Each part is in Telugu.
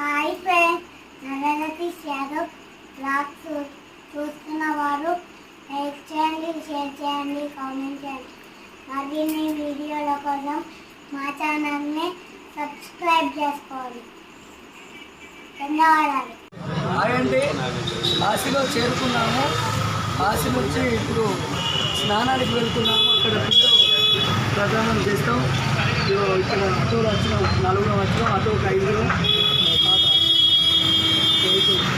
Hi friends. నరనతీష్ యాదవ్ బ్లాగ్స్ చూస్తున్న వారు లైక్ చేయండి షేర్ చేయండి కామెంట్ చేయండి. మరిన్ని వీడియోల కోసం మా ఛానల్ని సబ్స్క్రైబ్ చేసుకోవాలి ధన్యవాదాలు. హాయ్ అండి. కాశీలో చేరుకున్నాము. కాశీ నుంచి ఇప్పుడు స్నానానికి వెళ్తున్నాము. అక్కడ ప్రదానం చేస్తాం. ఇక్కడ ఆటోలో వచ్చిన నలుగురు వచ్చినాం. ఆటో ఒక ఐదుగురు. కొడుకు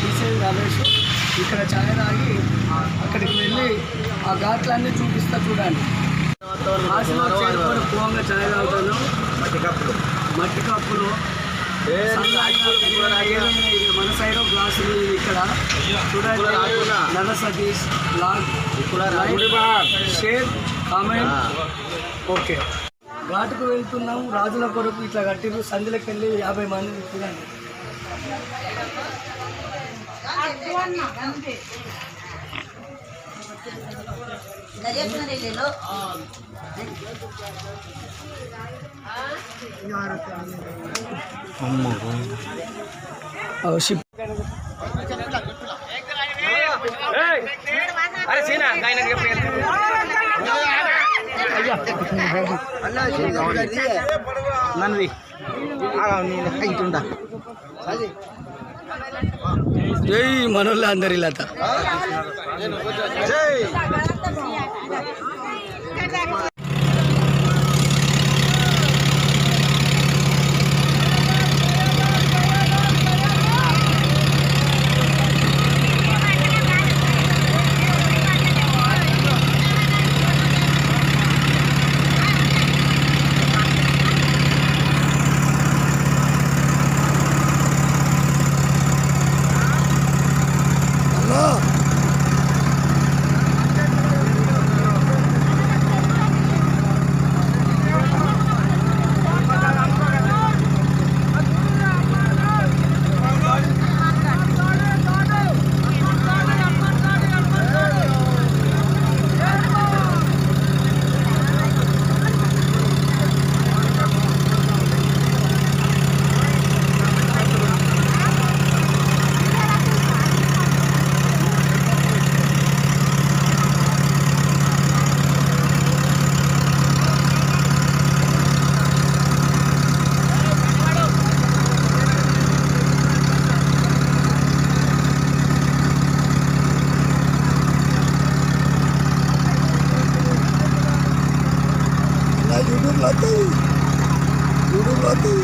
తీసేది రమేష్ ఇక్కడ ఛాయ్ తాగి అక్కడికి వెళ్ళి ఆ ఘాట్లన్నీ చూపిస్తా చూడండి. కాశీలో చేరుకొని ఛాయ్ తాగుతాను మట్టి కప్పులు మట్టి కప్పులు మన సైడ్ గ్లాసులు ఇక్కడ. చూడండి నల్ల Satish log share comment okay. ఘాటుకు వెళ్తున్నాం. రాజుల కొరకు ఇట్లా కట్టిరు సందులకు వెళ్ళి యాభై మంది చూడండి. అరే సీనా ఆయన నన్ను ఇటుండా జై మనోళ్ళ అందరి లత జై. YouTube lagi YouTube lagi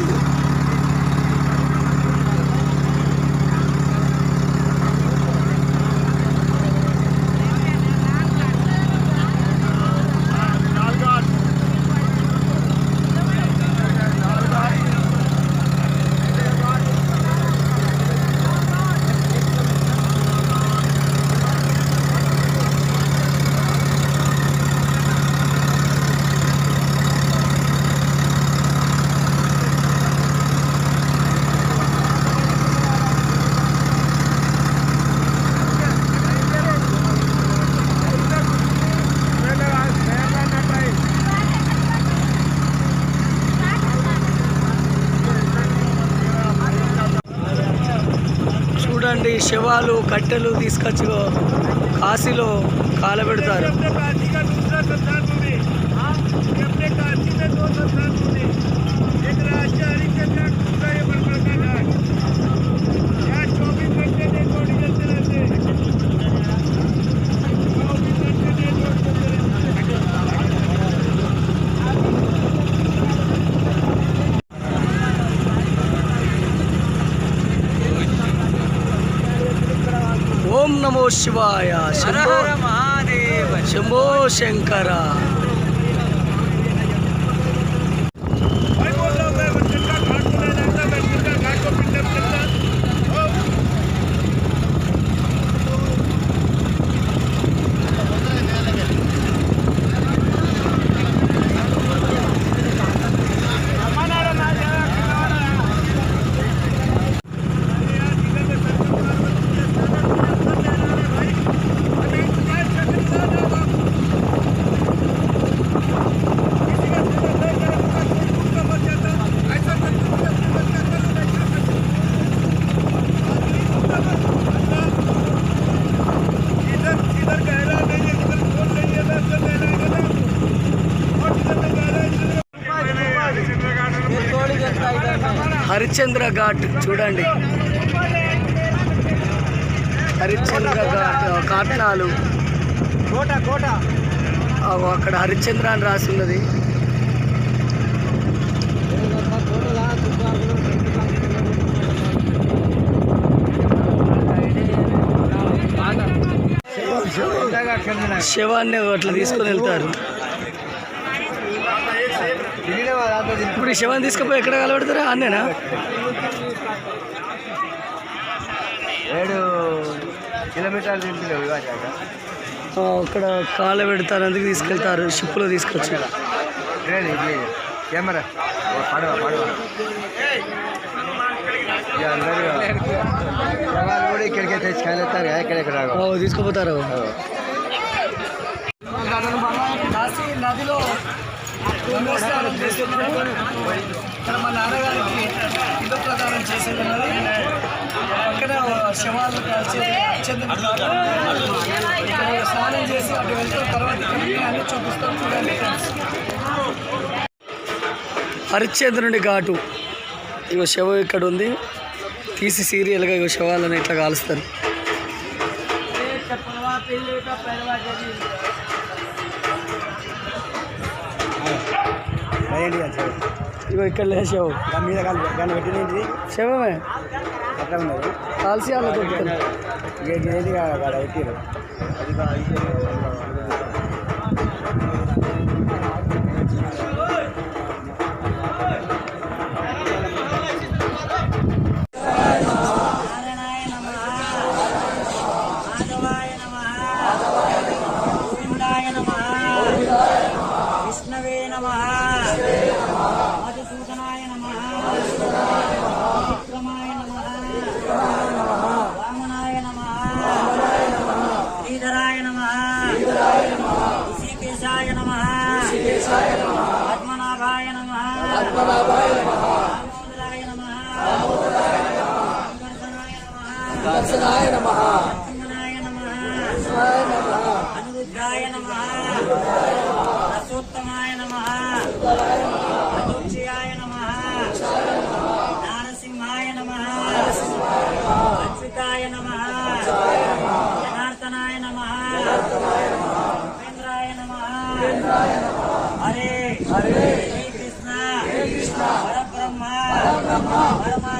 శవాలు కట్టెలు తీసుకొచ్చి కాశీలో కాలబెడతారు. शिवाय शंभो महादेव शंभो शंकरा। హరిశ్చంద్ర ఘాట్ చూడండి. హరిశ్చంద్ర ఘాట్ కాట్నాలు. కోట కోట. ఆ అక్కడ హరిశ్చంద్ర అని రాసి ఉన్నది. శవాన్ని అట్లా తీసుకొని వెళ్తారు. ఇప్పుడు ఈ శవాన్ని తీసుకుపోయి ఎక్కడ కలబెడతారా? అన్నేనా? ఏడు కిలోమీటర్లు అక్కడ కాళ్ళ పెడతారు అందుకు తీసుకెళ్తారు షిప్లో తీసుకొచ్చి. కెమెరా. పడవ పడవ. కూడా ఇక్కడికే ఎక్కడెక్కడ తీసుకుపోతారు. నదిలో పుణ్యస్నానం చేస్తున్నారు ఇక్కడ నాన్నగారికి ఇల్లు ప్రదానం చేసేది ఉన్నది పక్కన శవాలను కాల్చి స్నానం చేసి అటు వెళ్తే తర్వాత అన్ని చూపిస్తాం చూడండి హరిశ్చంద్రుని ఘాటు. ఇక శవం ఇక్కడ ఉంది తీసి సీరియల్గా ఇక శవాలను ఇట్లా కాలుస్తారు. ఇగో ఇక్కడ లేదు శవం దాని మీద కానీ దాన్ని పెట్టినది శవమే? అట్లా ఉన్నది. కాల్సి అలా దొరుకుతుంది ఏది కాడ పెట్టారు నారాయణాయ నమః మాధవాయ నమః గోవిందాయ నమః విష్ణవే నమః మధుసూదనాయ నమః విక్రమాయ నమః వామనాయ నమః శ్రీధరాయ నమః ఋషికేశాయ నమః పద్మనాభాయ నమః దామోదరాయ నమః దర్శనాయ నమః. అనురుద్ధాయ నమః. రసోత్తమాయ నమః. అదోక్షయాయ నమః. నారసింహాయ నమః. అచ్యుతాయ నమః. జనార్దనాయ నమః. ఉపేంద్రాయ నమః. హరే హరే శ్రీకృష్ణ పరబ్రహ్మ. పరమాత్మనే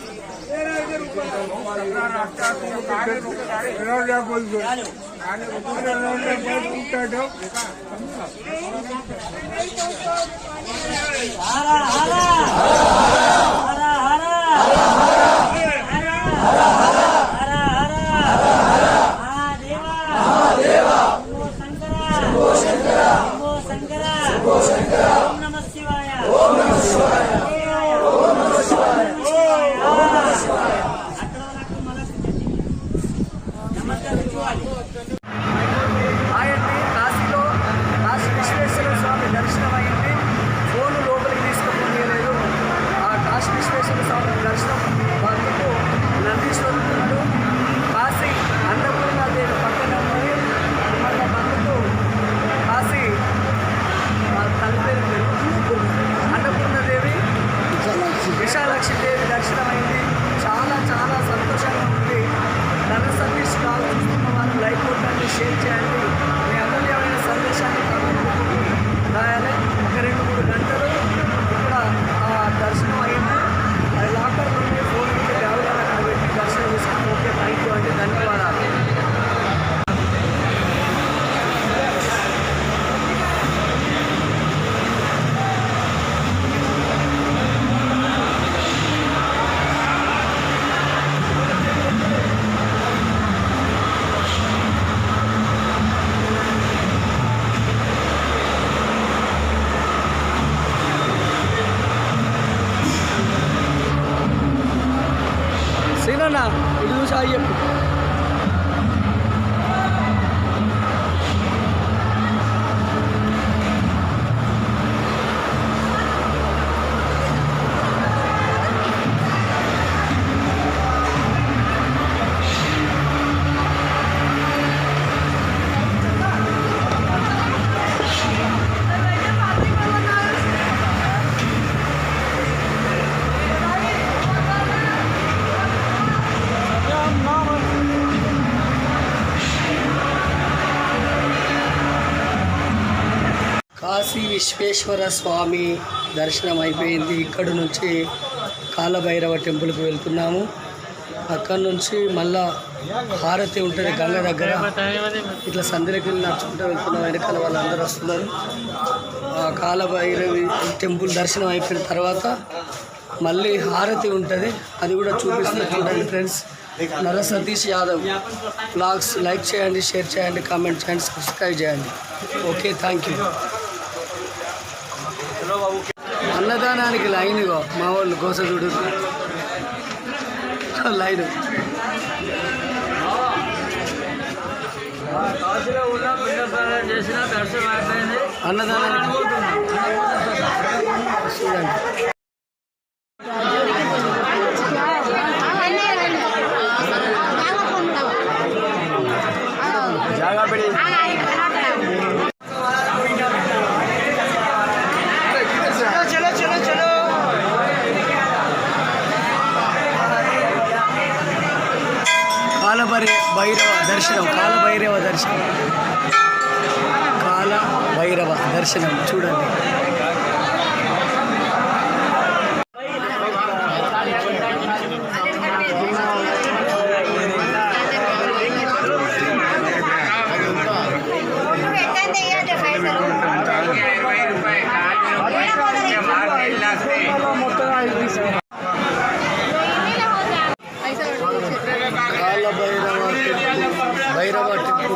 रोड बोलतो आणि విశాలక్షి దేవి దర్శనం చాలా చాలా సంతోషంగా ఉంది. నన్ను సందేశ్ కాల్ చూస్తున్న వారు లైక్ కొట్టండి షేర్ చేయండి. విశ్వేశ్వర స్వామి దర్శనం అయిపోయింది. ఇక్కడ నుంచి కాలభైరవ టెంపుల్కి వెళ్తున్నాము. అక్కడ నుంచి మళ్ళా హారతి ఉంటుంది గంగ దగ్గర. ఇట్లా సందరికి వెళ్ళి నడుచుకుంటూ వెళ్తున్నాం. వెనకాల వాళ్ళందరూ వస్తున్నారు. ఆ కాలభైరవి టెంపుల్ దర్శనం అయిపోయిన తర్వాత మళ్ళీ హారతి ఉంటుంది. అది కూడా చూపిస్తున్నా చూడండి friends. Nara Satish Yadav blogs like చేయండి షేర్ చేయండి కామెంట్ చేయండి సబ్స్క్రైబ్ చేయండి. ఓకే థ్యాంక్ యూ అన్నదానానికి లైన్ ఇగో మా వాళ్ళు గోస చూడు. లైన్ చేసిన అన్నదానానికి. చూడండి భైరవ దర్శనం కాల భైరవ దర్శనం. కాల భైరవ దర్శనం చూడండి కాల భైరవ టెంపుల్ భైరవ టెంపుల్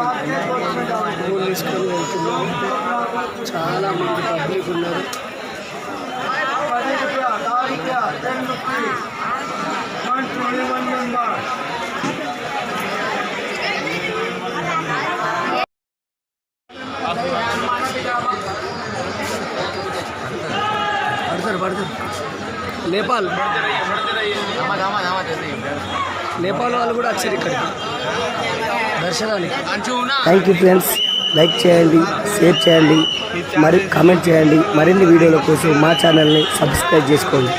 పూలు తీసుకొని వెళ్తున్నాం చాలా మంది పబ్లిక్ ఉన్నారు పడతారు పడతారు నేపాల్. నేపాల్ వాళ్ళు కూడా వచ్చారు ఇక్కడ దర్శనానికి. థ్యాంక్ యూ ఫ్రెండ్స్ లైక్ చేయండి షేర్ చేయండి మరి కామెంట్ చేయండి. మరిన్ని వీడియోల కోసం మా ఛానల్ని సబ్స్క్రైబ్ చేసుకోండి.